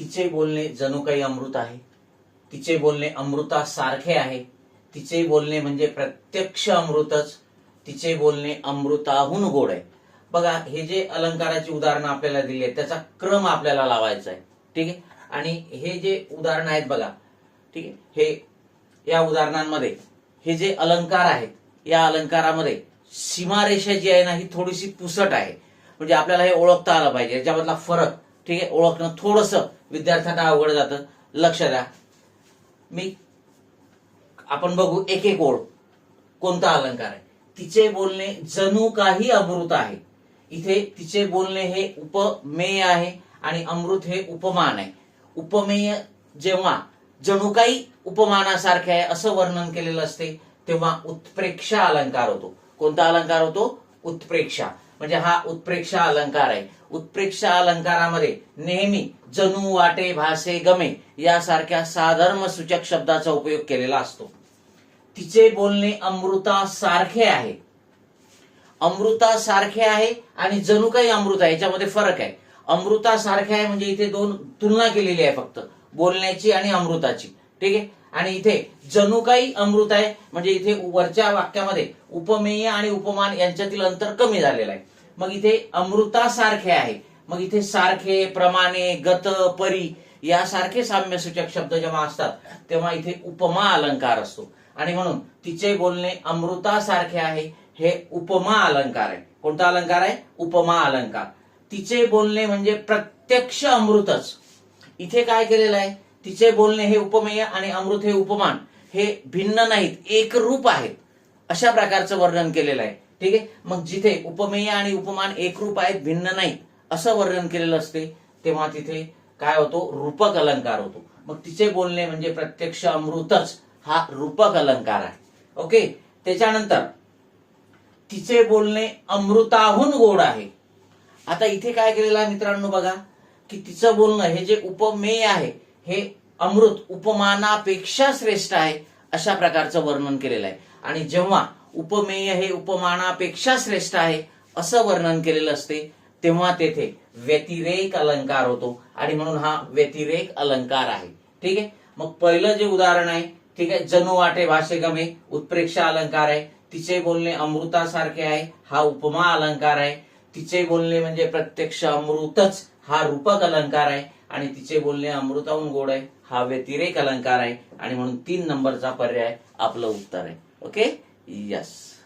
तिचे बोलणे जणू काही अमृत आहे. तिचे बोलणे अमृतासारखे आहे. तिचे बोलणे म्हणजे प्रत्यक्ष अमृतच. तिचे बोलणे अमृताहून गोड आहे. बघा हे जे अलंकाराची उदाहरणं आपल्याला दिली आहेत त्याचा क्रम आपल्याला लावायचा आहे. ठीक आहे? आणि हे जे उदाहरणं आहेत बघा ठीक आहे? हे या उदाहरणांमध्ये हे जे अलंकार आहेत या अलंकारामध्ये सीमारेषा जी आहे ना ही थोडीशी पुसट आहे. म्हणजे आपल्याला हे ओळखता आलं पाहिजे. याच्यामधला फरक ठीक आहे? ओळखणं थोडस विद्यार्थ्यांना अवघड जातं. लक्ष द्या. मी आपण बघू एक एक ओळ. कोणता अलंकार आहे? तिचे बोलणे जणू काही अमृत आहे. इथे तिचे बोलणे हे उपमेय आहे आणि अमृत हे उपमान आहे. उपमेय जेव्हा जणू काही उपमानासारखे आहे असं वर्णन केलेलं असते तेव्हा उत्प्रेक्षा अलंकार होतो. कोणता अलंकार होतो? उत्प्रेक्षा. म्हणजे हा उत्प्रेक्षा अलंकार आहे. उत्प्रेक्षा अलंकारामध्ये नेहमी जणू वाटे भासे गमे यासारख्या साधर्म सूचक शब्दाचा उपयोग केलेला असतो. तिचे बोलणे अमृतासारखे आहे. अमृतासारखे आहे आणि जणू काही अमृत आहे याच्यामध्ये फरक आहे. अमृतासारखे आहे म्हणजे इथे दोन तुलना केलेली आहे फक्त. बोलण्याची आणि अमृताची. ठीक आहे? आणि इथे जणू काही अमृत आहे म्हणजे इथे वरच्या वाक्यामध्ये उपमेय आणि उपमान यांच्यातील अंतर कमी झालेलं आहे. मग इथे अमृतासारखे आहे. मग इथे सारखे प्रमाणे गत परी यासारखे साम्यसूचक शब्द जेव्हा असतात तेव्हा इथे उपमा अलंकार असतो. आणि म्हणून तिचे बोलणे अमृतासारखे आहे हे उपमा अलंकार आहे. कोणता अलंकार आहे? उपमा अलंकार. तिचे बोलणे म्हणजे प्रत्यक्ष अमृतच. इथे काय केलेलं आहे? तिचे बोलणे हे उपमेय आणि अमृत हे उपमान. हे भिन्न नाहीत एक रूप आहेत. अशा प्रकारचं वर्णन केलेलं आहे. ठीक आहे? मग जिथे उपमेय आणि उपमान एकरूप आहेत भिन्न नाहीत असं वर्णन केलेलं असते तेव्हा तिथे काय होतो? रूपक अलंकार होतो. मग तिचे बोलणे म्हणजे प्रत्यक्ष अमृतच हा रूपक अलंकार आहे. ओके? त्याच्यानंतर तिचे बोलणे अमृताहून गोड आहे. आता इथे काय केलेलं आहे मित्रांनो बघा की तिचं बोलणं हे जे उपमेय आहे हे अमृत उपमानापेक्षा श्रेष्ठ आहे अशा प्रकारचं वर्णन केलेलं आहे. आणि जेव्हा उपमेय हे उपमानापेक्षा श्रेष्ठ आहे असं वर्णन केलेलं असते. तेव्हा तेथे व्यतिरेक अलंकार होतो. आणि म्हणून हा व्यतिरेक अलंकार आहे. ठीक आहे? मग पहिलं जे उदाहरण आहे ठीक आहे? जणू वाटे भाषे गमे उत्प्रेक्षा अलंकार आहे. तिचे बोलणे अमृतासारखे आहे हा उपमा अलंकार आहे. तिचे बोलणे म्हणजे प्रत्यक्ष अमृतच हा रूपक अलंकार आहे. आणि तिचे बोलणे अमृताहून गोड आहे हा व्यतिरेक अलंकार आहे. आणि म्हणून तीन नंबरचा पर्याय आपलं उत्तर आहे. ओके? Yes.